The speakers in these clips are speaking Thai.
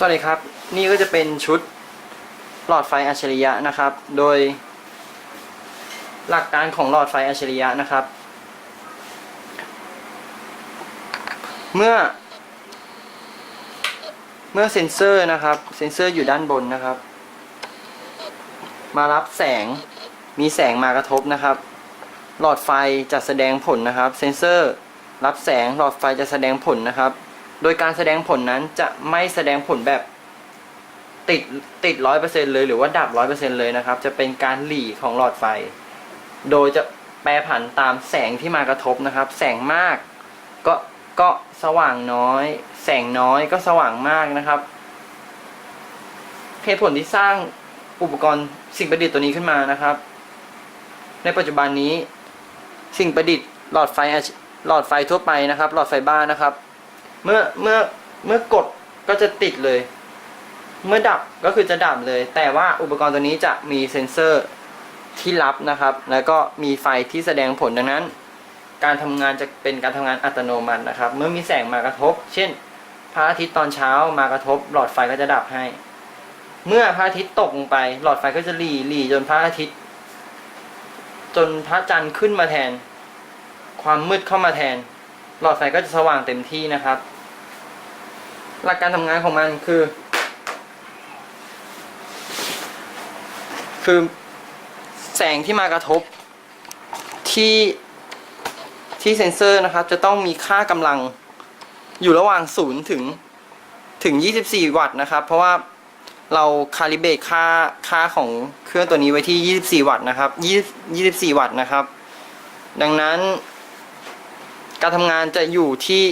สวัสดีครับ นี่ก็จะเป็นชุดหลอดไฟอัจฉริยะนะครับ โดย หลักการของหลอดไฟอัจฉริยะนะครับ เมื่อ เมื่อเซ็นเซอร์นะครับ เซ็นเซอร์อยู่ด้านบนนะครับ มารับแสงมีแสงมากระทบนะครับ หลอดไฟจะแสดงผลนะครับ เซ็นเซอร์ รับแสงหลอดไฟจะแสดงผลนะครับ โดยการแสดงผลนั้นจะไม่แสดงผลแบบติดติดร้อยเปอร์เซ็นเลยหรือว่าดับร้อยเปอร์เซ็นเลยนะครับ จะเป็นการหลีของหลอดไฟ โดยจะแปรผันตามแสงที่มากระทบนะครับ แสงมากก็ก็สว่างน้อย แสงน้อยก็สว่างมากนะครับเหตุผลที่สร้างอุปกรณ์สิ่งประดิษฐ์ตัวนี้ขึ้นมานะครับ ในปัจจุบันนี้สิ่งประดิษฐ์หลอดไฟหลอดไฟทั่วไปนะครับ หลอดไฟบ้านนะครับ เมื่อเมื่อเมื่อกดก็จะติดเลย เมื่อดับก็คือจะดับเลย แต่ว่าอุปกรณ์ตัวนี้จะมีเซ็นเซอร์ที่รับนะครับ แล้วก็มีไฟที่แสดงผลดังนั้น การทำงานจะเป็นการทำงานอัตโนมัตินะครับ เมื่อมีแสงมากระทบ เช่นพระอาทิตย์ตอนเช้ามากระทบ หลอดไฟก็จะดับให้ เมื่อพระอาทิตย์ตกลงไป หลอดไฟก็จะหลีหลีจนพระอาทิตย์ จนพระจันทร์ขึ้นมาแทน ความมืดเข้ามาแทน หลอดไฟก็จะสว่างเต็มที่นะครับ หลักการทำงานของมันคือ คือแสงที่มากระทบที่ที่เซ็นเซอร์นะครับ จะต้องมีค่ากำลังอยู่ระหว่าง 0 ถึงถึง 24 วัตต์นะครับ เพราะว่าเราคาลิเบตค่าค่าของเครื่องตัวนี้ไว้ที่ 24 วัตต์นะครับ20 24 วัตต์นะครับ ดังนั้น การทำงานจะอยู่ที่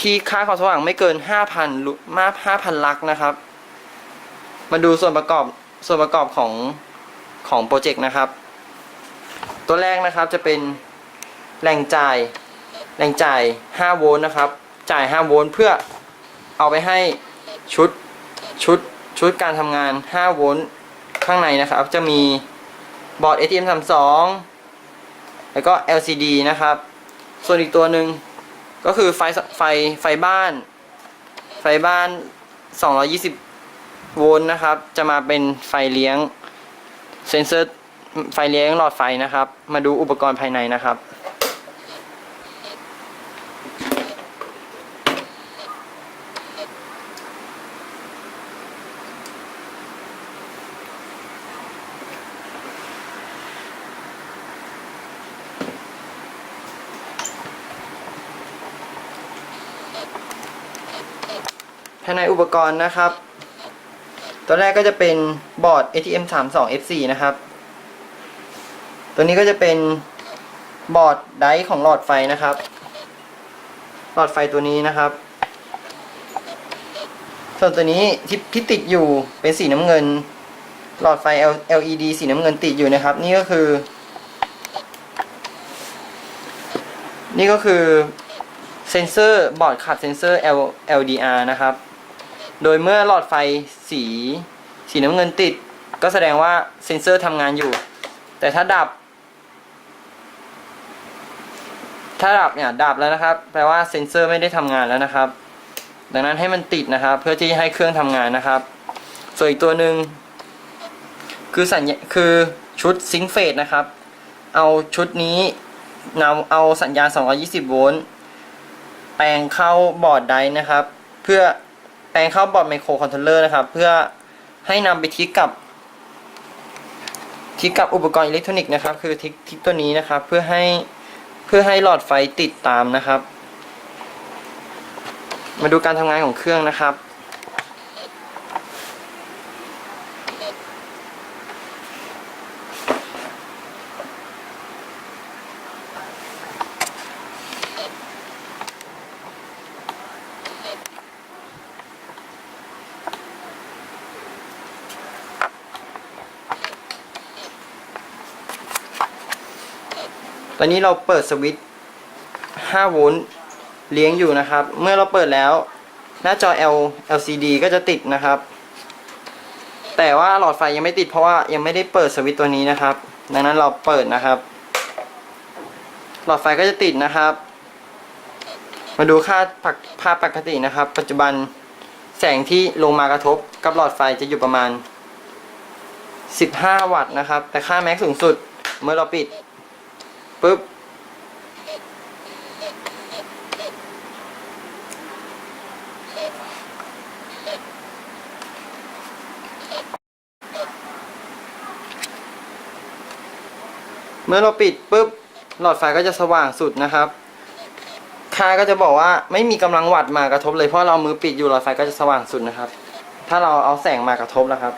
ที่ค่าความสว่างไม่เกิน 5,000มาก5,000 ลักนะครับ มาดูส่วนประกอบส่วนประกอบของของโปรเจกต์นะครับ ตัวแรกนะครับจะเป็นแรงจ่ายแรงจ่าย 5 โวลต์นะครับ จ่าย 5 โวลต์เพื่อเอาไปให้ชุดชุดชุดการทำงาน 5 โวลต์ข้างในนะครับ จะมีบอร์ด ATM32 แล้วก็ LCD นะครับ ส่วนอีกตัวหนึ่ง ก็คือไฟไฟไฟบ้าน ไฟบ้าน 220 โวลต์นะครับ จะมาเป็นไฟเลี้ยงเซนเซอร์ไฟเลี้ยงหลอดไฟนะครับ มาดูอุปกรณ์ภายในนะครับ ภายในอุปกรณ์นะครับ ตัวแรกก็จะเป็นบอร์ด ATM 3 2 F4 นะครับ ตัวนี้ก็จะเป็นบอร์ดไดร์ของหลอดไฟนะครับ หลอดไฟตัวนี้นะครับ ส่วนตัวนี้ที่ที่ติดอยู่เป็นสีน้ำเงิน หลอดไฟ LED สีน้ำเงินติดอยู่นะครับ นี่ก็คือ นี่ก็คือเซนเซอร์บอร์ดขับเซนเซอร์ LDR นะครับ โดยเมื่อหลอดไฟสีสีน้ำเงินติด ก็แสดงว่าเซ็นเซอร์ทำงานอยู่ แต่ถ้าดับ ถ้าดับเนี่ยดับแล้วนะครับ แปลว่าเซ็นเซอร์ไม่ได้ทำงานแล้วนะครับ ดังนั้นให้มันติดนะครับ เพื่อที่ให้เครื่องทำงานนะครับ ส่วนอีกตัวหนึ่งคือสัญญาคือชุดซิงเฟสนะครับ เอาชุดนี้นำเอาสัญญาณ 220 โวลต์แปลงเข้าบอร์ดไดนะครับ เพื่อ แปลงเข้าบอร์ดไมโครคอนโทรลเลอร์นะครับ เพื่อให้นำไปทิกกับทิกกับอุปกรณ์อิเล็กทรอนิกส์นะครับ คือทิกทิกตัวนี้นะครับ เพื่อให้เพื่อให้หลอดไฟติดตามนะครับ มาดูการทำงานของเครื่องนะครับ ตอนนี้เราเปิดสวิตช์5โวลต์เลี้ยงอยู่นะครับ เมื่อเราเปิดแล้ว หน้าจอ L LCD ก็จะติดนะครับ แต่ว่าหลอดไฟยังไม่ติดเพราะว่ายังไม่ได้เปิดสวิตช์ตัวนี้นะครับ ดังนั้นเราเปิดนะครับ หลอดไฟก็จะติดนะครับ มาดูค่าปักภาพปกตินะครับ ปัจจุบันแสงที่ลงมากระทบกับหลอดไฟจะอยู่ประมาณ 15 วัตต์นะครับ แต่ค่าแม็กซ์สูงสุดเมื่อเราปิด ปุ๊บเมื่อเราปิดปุ๊บหลอดไฟก็จะสว่างสุดนะครับค่าก็จะบอกว่าไม่มีกำลังวัดมากระทบเลยเพราะเรามือปิดอยู่หลอดไฟก็จะสว่างสุดนะครับ ถ้าเราเอาแสงมากระทบนะครับ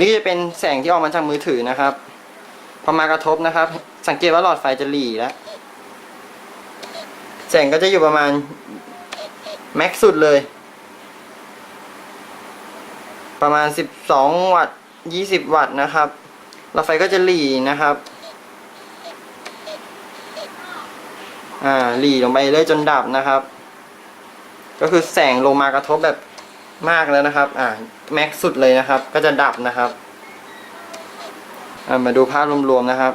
นี่จะเป็นแสงที่ออกมาจากมือถือนะครับ พอมากระทบนะครับ สังเกตว่าหลอดไฟจะหลีแล้ว แสงก็จะอยู่ประมาณแม็กซ์สุดเลย ประมาณ 12 วัตต์20 วัตต์นะครับหลอดไฟก็จะหลีนะครับ อ่าหลีลงไปเรื่อยจนดับนะครับ ก็คือแสงลงมากระทบแบบ มากแล้วนะครับ อ่าแม็กซ์สุดเลยนะครับ ก็จะดับนะครับ อ่ามาดูภาพรวมๆนะครับ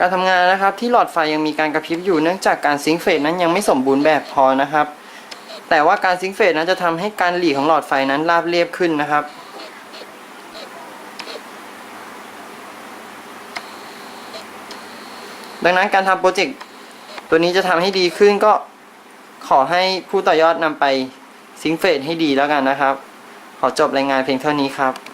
การทำงานนะครับที่หลอดไฟยังมีการกระพริบอยู่เนื่องจากการซิงเฟสนั้นยังไม่สมบูรณ์แบบพอนะครับ แต่ว่าการซิงเฟสนั้นจะทำให้การหลีของหลอดไฟนั้นราบเรียบขึ้นนะครับ ดังนั้นการทำโปรเจกต์ตัวนี้จะทำให้ดีขึ้นก็ขอให้ผู้ต่อยอดนำไปซิงเฟสให้ดีแล้วกันนะครับ ขอจบรายงานเพียงเท่านี้ครับ